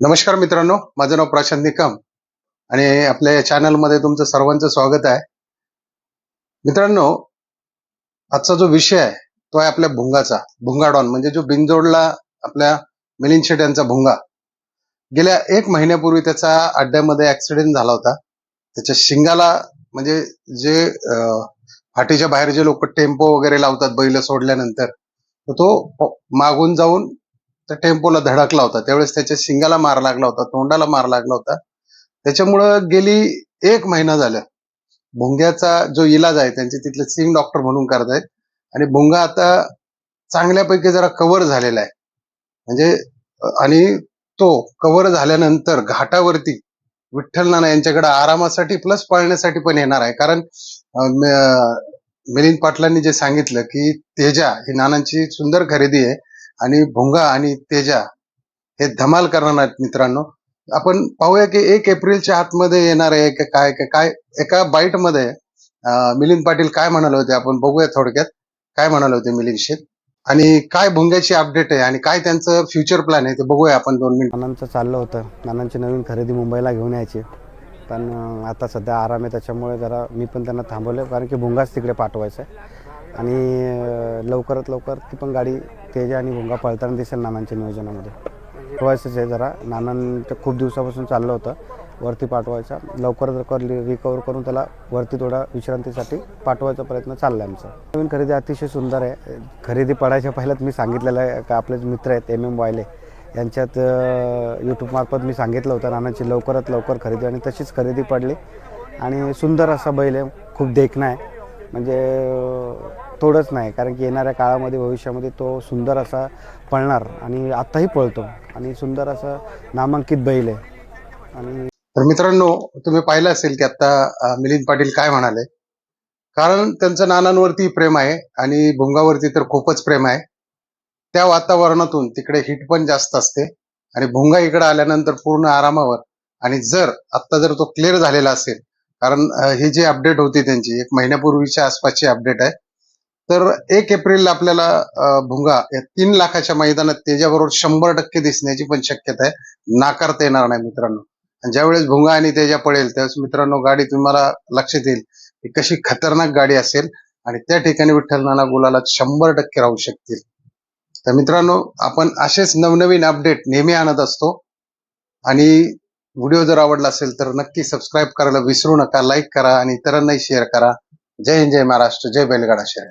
नमस्कार मित्रांनो माझं नाव प्रशांत निकम आणि आपल्या या चॅनलमध्ये तुमचं सर्वांचं स्वागत आहे. मित्रांनो आजचा जो विषय आहे तो आहे आपल्या भुंगाचा भुंगाडॉन म्हणजे जो बिनजोडला आपल्या मिलिंद शेट यांचा भुंगा. गेल्या एक महिन्यापूर्वी त्याचा अड्ड्यामध्ये ऍक्सिडेंट झाला होता. त्याच्या शिंगाला म्हणजे जे फाटीच्या बाहेर जे लोक टेम्पो वगैरे लावतात बैल सोडल्यानंतर तो मागून जाऊन त्या टेम्पोला धडकला होता. त्यावेळेस त्याच्या शिंगाला मार लागला होता तोंडाला मार लागला होता. त्याच्यामुळं गेली एक महिना झालं. भुंग्याचा जो इलाज आहे त्यांचे तिथले सिंग डॉक्टर म्हणून करतायत. आणि भुंगा आता चांगल्यापैकी जरा कव्हर झालेला आहे. म्हणजे आणि तो कव्हर झाल्यानंतर घाटावरती विठ्ठल नाना यांच्याकडे आरामासाठी प्लस पळण्यासाठी पण येणार आहे. कारण मिलिंद पाटलांनी जे सांगितलं की तेजा ही नानांची सुंदर खरेदी आहे. आणि भुंगा आणि तेजा हे धमाल करणार आहेत मित्रांनो. आपण पाहूया की एक एप्रिलच्या आतमध्ये येणार आहे का काय काय एका बाईटमध्ये मिलिंद पाटील काय म्हणाले होते आपण बघूया थोडक्यात. काय म्हणाले होते मिलिंद आणि काय भुंग्याची अपडेट आहे आणि काय त्यांचं फ्युचर प्लॅन आहे ते बघूया आपण दोन मिनिट. नानांचं चाललं होतं. नानांची नवीन खरेदी मुंबईला घेऊन यायची. पण आता सध्या आराम आहे त्याच्यामुळे जरा मी पण त्यांना थांबवलं कारण की भुंगाच तिकडे पाठवायचं आहे आणि लवकरात लवकर ती पण गाडी तेजा आणि भुंगा पळताना दिसेल नानांच्या नियोजनामध्ये. ठेवायचंच आहे जरा. नानांचं खूप दिवसापासून चाललं होतं. वरती पाठवायचा. लवकरात लवकर रिकवर करून त्याला वरती थोडा विश्रांतीसाठी पाठवायचा प्रयत्न चालला आहे आमचा. नवीन खरेदी अतिशय सुंदर आहे. खरेदी पडायच्या पहिल्यात मी सांगितलेलं आहे का आपले जे मित्र आहेत एम एम वायले यांच्यात यूट्यूबमार्फत मी सांगितलं होतं नानांची लवकरात लवकर खरेदी आणि तशीच खरेदी पडली. आणि सुंदर असा बैल आहे. खूप देखणा आहे. म्हणजे थोडंच नाही. कारण की येणाऱ्या काळामध्ये भविष्यामध्ये तो सुंदर असा पळणार आणि आत्ताही पळतो. आणि सुंदर असं नामांकित बैल आहे. आणि तर मित्रांनो तुम्ही पाहिलं असेल की आता मिलिंद पाटील काय म्हणाले. कारण त्यांचं नानांवरती प्रेम आहे आणि भुंगावरती तर खूपच प्रेम आहे. त्या वातावरणातून तिकडे हिट पण जास्त असते. आणि भुंगा इकडे आल्यानंतर पूर्ण आरामावर. आणि जर आत्ता जर तो क्लिअर झालेला असेल कारण ही जी अपडेट होती त्यांची एक महिन्यापूर्वीच्या आसपासची अपडेट आहे. तर एक एप्रिलला आपल्याला भुंगा या तीन लाखाच्या मैदानात त्याच्याबरोबर शंभर टक्के दिसण्याची पण शक्यता आहे. नाकारता येणार नाही मित्रांनो. आणि ज्यावेळेस भुंगा आणि तेजा पडेल त्यावेळेस मित्रांनो गाडी तुम्हाला लक्षात येईल की कशी खतरनाक गाडी असेल आणि त्या ठिकाणी विठ्ठल नाना गुलाला शंभर टक्के राहू शकतील. तर मित्रांनो आपण असेच नवनवीन अपडेट नेहमी आणत असतो. आणि व्हिडिओ जर आवडला असेल तर नक्की सबस्क्राईब करायला विसरू नका लाईक करा आणि इतरांनाही शेअर करा. जय हिंद जय महाराष्ट्र जय बैलगाडा शहर